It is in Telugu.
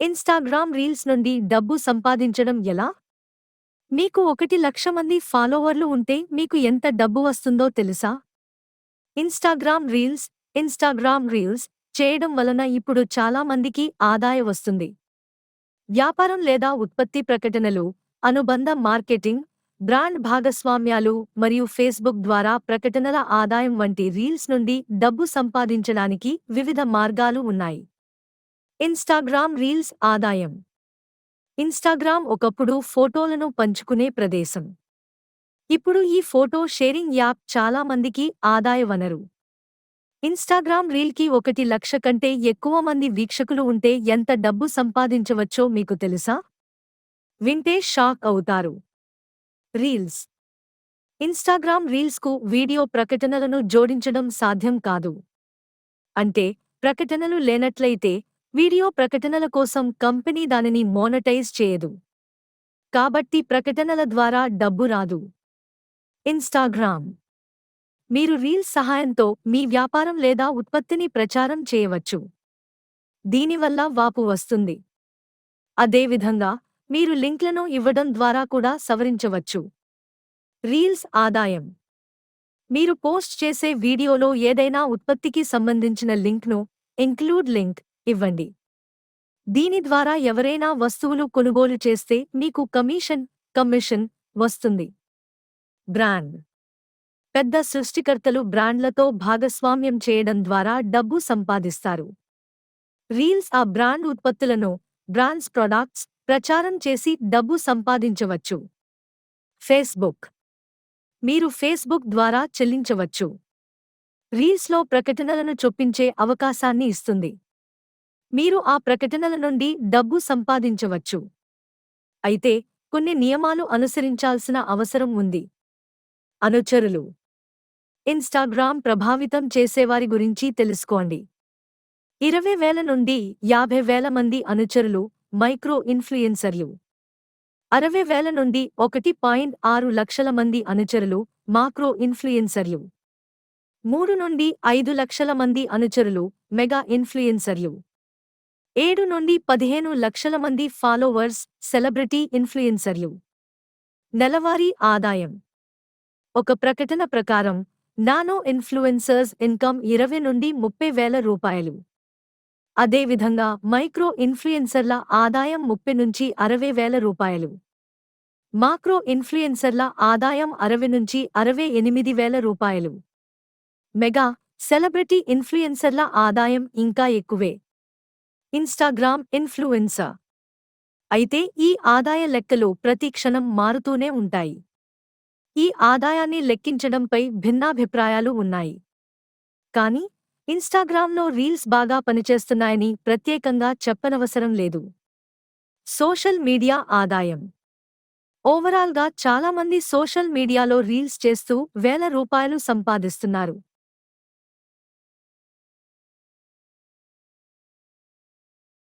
ఇన్స్టాగ్రామ్ రీల్స్ నుండి డబ్బు సంపాదించడం ఎలా? మీకు ఒకటి లక్ష మంది ఫాలోవర్లు ఉంటే మీకు ఎంత డబ్బు వస్తుందో తెలుసా? ఇన్స్టాగ్రామ్ రీల్స్ ఇన్స్టాగ్రామ్ రీల్స్ చేయడం వలన ఇప్పుడు చాలా మందికి ఆదాయ వస్తుంది. వ్యాపారం లేదా ఉత్పత్తి ప్రకటనలు అనుబంధ మార్కెటింగ్ బ్రాండ్ భాగస్వామ్యాలు మరియు ఫేస్బుక్ ద్వారా ప్రకటనల ఆదాయం వంటి రీల్స్ నుండి డబ్బు సంపాదించడానికి వివిధ మార్గాలు ఉన్నాయి. ఇన్స్టాగ్రామ్ రీల్స్ ఆదాయం. ఇన్స్టాగ్రామ్ ఒకప్పుడు ఫోటోలను పంచుకునే ప్రదేశం. ఇప్పుడు ఈ ఫోటో షేరింగ్ యాప్ చాలా మందికి ఆదాయ వనరు. ఇన్స్టాగ్రామ్ రీల్కి ఒకటి లక్ష కంటే ఎక్కువ మంది వీక్షకులు ఉంటే ఎంత డబ్బు సంపాదించవచ్చో మీకు తెలుసా? వింటే షాక్ అవుతారు. రీల్స్. ఇన్స్టాగ్రామ్ రీల్స్కు వీడియో ప్రకటనలను జోడించడం సాధ్యం కాదు. అంటే ప్రకటనలు లేనట్లయితే వీడియో ప్రకటనల కోసం కంపెనీ దానిని మోనటైజ్ చేయదు. కాబట్టి ప్రకటనల ద్వారా డబ్బు రాదు. ఇన్స్టాగ్రామ్. మీరు రీల్స్ సహాయంతో మీ వ్యాపారం లేదా ఉత్పత్తిని ప్రచారం చేయవచ్చు. దీనివల్ల వాపు వస్తుంది. అదేవిధంగా మీరు లింక్లను ఇవ్వడం ద్వారా కూడా సవరించవచ్చు. రీల్స్ ఆదాయం. మీరు పోస్ట్ చేసే వీడియోలో ఏదైనా ఉత్పత్తికి సంబంధించిన లింక్ను ఇంక్లూడ్ లింక్ ఇవ్వండి. దీని ద్వారా ఎవరైనా వస్తువులు కొనుగోలు చేస్తే మీకు కమిషన్ కమిషన్ వస్తుంది. బ్రాండ్. పెద్ద సృష్టికర్తలు బ్రాండ్లతో భాగస్వామ్యం చేయడం ద్వారా డబ్బు సంపాదిస్తారు. రీల్స్ ఆ బ్రాండ్ ఉత్పత్తులను బ్రాండ్స్ ప్రొడక్ట్స్ ప్రచారం చేసి డబ్బు సంపాదించవచ్చు. ఫేస్బుక్. మీరు ఫేస్బుక్ ద్వారా చెల్లించవచ్చు. రీల్స్లో ప్రకటనలను చొప్పించే అవకాశాన్ని ఇస్తుంది. మీరు ఆ ప్రకటనల నుండి డబ్బు సంపాదించవచ్చు. అయితే కొన్ని నియమాలు అనుసరించాల్సిన అవసరం ఉంది. అనుచరులు. ఇన్స్టాగ్రామ్ ప్రభావితం చేసేవారి గురించి తెలుసుకోండి. ఇరవై వేల నుండి యాభై వేల మంది అనుచరులు మైక్రో ఇన్ఫ్లుయెన్సర్లు. అరవై వేల నుండి ఒకటి పాయింట్ ఆరు లక్షల మంది అనుచరులు మాక్రో ఇన్ఫ్లుయెన్సర్లు. మూడు నుండి ఐదు లక్షల మంది అనుచరులు మెగా ఇన్ఫ్లుయెన్సర్లు. ఏడు నుండి పదిహేను లక్షల మంది ఫాలోవర్స్ సెలబ్రిటీ ఇన్ఫ్లుయెన్సర్లు. నెలవారీ ఆదాయం. ఒక ప్రకటన ప్రకారం నానో ఇన్ఫ్లుయెన్సర్స్ ఇన్కమ్ ఇరవై నుండి ముప్పై వేల రూపాయలు. అదేవిధంగా మైక్రో ఇన్ఫ్లుయెన్సర్ల ఆదాయం ముప్పై నుంచి అరవై వేల రూపాయలు. మాక్రో ఇన్ఫ్లుయెన్సర్ల ఆదాయం అరవై నుంచి అరవై ఎనిమిది వేల రూపాయలు. మెగా సెలబ్రిటీ ఇన్ఫ్లుయెన్సర్ల ఆదాయం ఇంకా ఎక్కువే. Instagram influencer. అయితే ఈ ఆదాయ లెక్కలు ప్రతి క్షణం మారుతూనే ఉంటాయి. ఈ ఆదాయాన్ని లెక్కించడంపై భిన్నాభిప్రాయాలు ఉన్నాయి. కానీ ఇన్స్టాగ్రామ్లో రీల్స్ బాగా పనిచేస్తున్నాయని ప్రత్యేకంగా చెప్పనవసరం లేదు. సోషల్ మీడియా ఆదాయం. ఓవరాల్గా చాలామంది సోషల్ మీడియాలో రీల్స్ చేస్తూ వేల రూపాయలు సంపాదిస్తున్నారు.